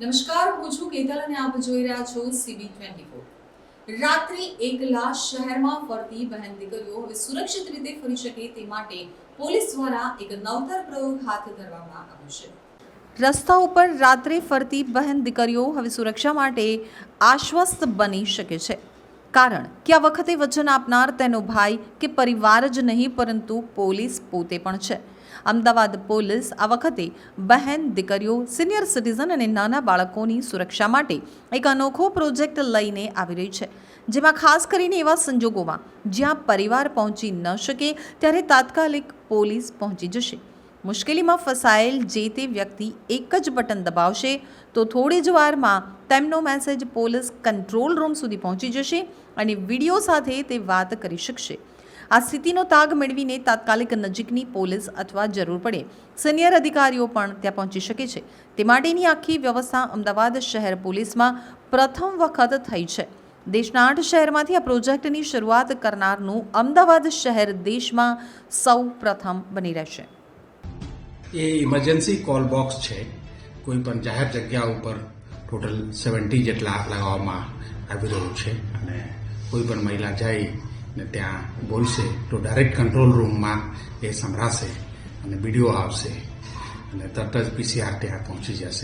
નમસ્કાર, હું છું કેતલ અને આપ જોઈ રહ્યા છો સીબી ટ્વેન્ટી રાત્રિ એકલા શહેરમાં ફરતી બહેન દીકરીઓ હવે સુરક્ષિત રીતે ફરી શકે તે માટે પોલીસ દ્વારા એક નવતર પ્રયોગ હાથ ધરવામાં આવ્યો છે. રસ્તા ઉપર રાત્રે ફરતી બહેન દીકરીઓ હવે સુરક્ષા માટે આશ્વસ્ત બની શકે છે. કારણ કે આ વખતે વચન આપનાર તેનો ભાઈ કે પરિવાર જ નહીં, પરંતુ પોલીસ પોતે પણ છે. અમદાવાદ પોલીસ આ વખતે બહેન, દીકરીઓ, સિનિયર સિટીઝન અને નાના બાળકોની સુરક્ષા માટે એક અનોખો પ્રોજેક્ટ લઈને આવી રહી છે, જેમાં ખાસ કરીને એવા સંજોગોમાં જ્યાં પરિવાર પહોંચી ન શકે, ત્યારે તાત્કાલિક પોલીસ પહોંચી જશે. મુશ્કેલીમાં ફસાયેલ જે તે વ્યક્તિ એક જ બટન દબાવશે, તો થોડી જ વારમાં તેમનો મેસેજ પોલીસ કંટ્રોલ રૂમ સુધી પહોંચી જશે અને વીડિયો સાથે તે વાત કરી શકશે. આ સ્થિતિનો તાગ મેળવીને તાત્કાલિક નજીકની પોલીસ અથવા જરૂર પડે. સિનિયર અધિકારીઓ પણ ત્યાં પહોંચી શકે છે. તે માટેની આખી વ્યવસ્થા અમદાવાદ શહેર પોલીસમાં પ્રથમ વખત થઈ છે. દેશના આઠ શહેરમાંથી આ પ્રોજેક્ટની શરૂઆત કરનારનું અમદાવાદ શહેર દેશમાં સૌ પ્રથમ બની રહેશે. એ ઇમરજન્સી કોલ બોક્સ છે. કોઈ પણ જાહેર જગ્યા ઉપર ટોટલ સેવન્ટી જેટલા લગાવવામાં આવી રહ્યું છે. અને કોઈ પણ મહિલા જાય ને ત્યાં બોલશે તો ડાયરેક્ટ કંટ્રોલ રૂમમાં એ સંભળાશે અને વીડિયો આવશે. અને તરત જ પીસીઆર ત્યાં પહોંચી જશે.